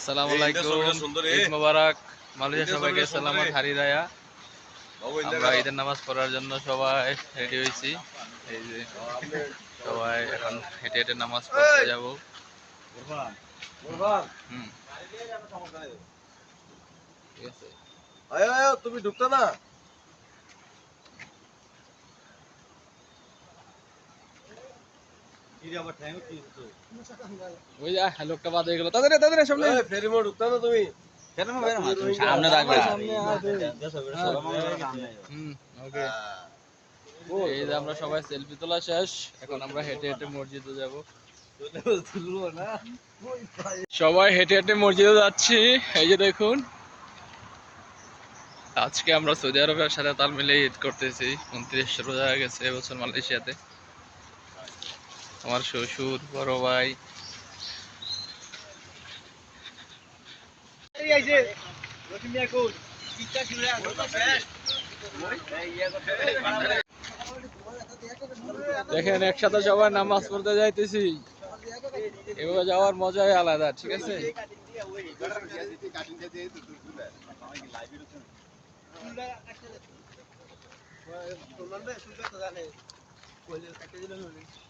আসসালামু আলাইকুম। ঈদ মোবারক। মালয়েশিয়া সবাইকে সালামত হারি রায়া আমরা ঈদের নামাজ পড়ার জন্য সবাই রেডি হয়েছি। এই যে সবাই এখন হেঁটে হেঁটে নামাজ পড়তে যাব। হুম। ঠিক আছে। আয় আয় তুমি ঢুকতো না। ওই যা লোকটা বাদ হয়ে গেল। তাদের তাদের সামনে। ফেরি মোড় ঢুকতো না তুমি? সামনে রাখবে। ওকে। এই যে আমরা সবাই সেলফি তোলা শেষ। এখন আমরা হেঁটে হেঁটে মসজিদে যাব। সবাই হেঁটে হেঁটে মসজিদে যাচ্ছি। এই যে দেখুন। আজকে আমরা সৌদি আরবের সাথে তাল মিলিয়ে ঈদ করতেছি। উনত্রিশ রোজা হয়ে গেছে এবছর মালয়েশিয়াতে। আমার শ্বশুর, বড় ভাই দেখেন, একসাথে সবাই নামাজ পড়তে যাইতেছি এভাবে যাওয়ার মজাই আলাদা, ঠিক আছে দিছে।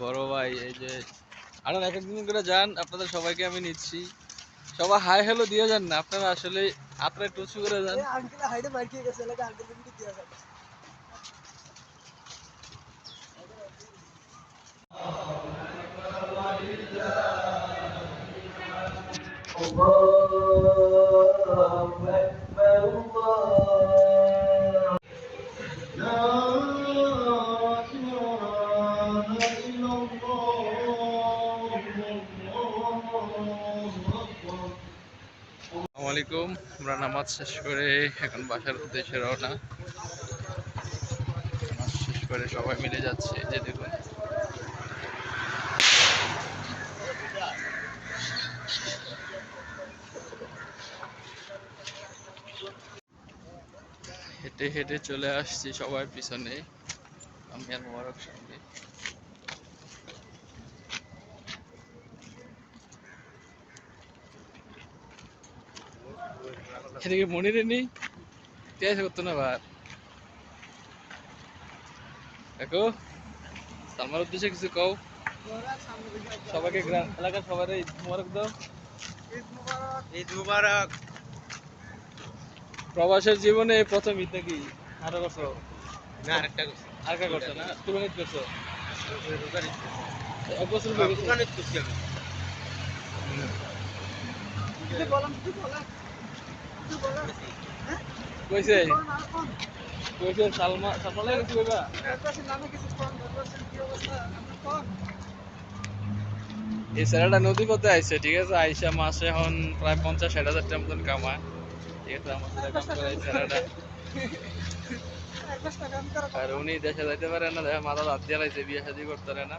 বড় ভাই, এই যে আর এক একদিন করে যান, আপনাদের সবাইকে আমি নিচ্ছি। সবাই হাই হ্যালো দিয়ে যান না, আপনারা আসলে আপনারা উঁচু করে যান। আসসালামু আলাইকুম আমরা নামাজ শেষ করে এখন বাসার উদ্দেশ্যে রওনা। নামাজ শেষ করে সবাই মিলে যাচ্ছে যে দেখুন। হেঁটে হেঁটে চলে আসছি সবাই পিছনে। আমি আর মোবারক এদিকে মনিরে নেই করতো না বার দেখো সালমার উদ্দেশ্যে কিছু কও। সবাইকে গ্রাম এলাকার সবাই ঈদ মুবারক দাও। ঈদ মুবারক। প্রবাসের জীবনে এই প্রথম ঈদ নাকি আরও করছ? না আরেকটা করছি। আর কা করছ না? ঈদ করছ? এক বছর হয়ে করছি? আমি। কইছে? কইছে, সালমা সালমা এই নদী পথে ঠিক আছে? আইসা মাসে এখন প্রায় পঞ্চাশ, ষাট হাজার টাকা মতন কামায়। ঠিক আছে এই আর উনি দেশে যাইতে পারে না দেখা মাথা হাত দিয়ে বিয়ে শাদি করতে পারে না।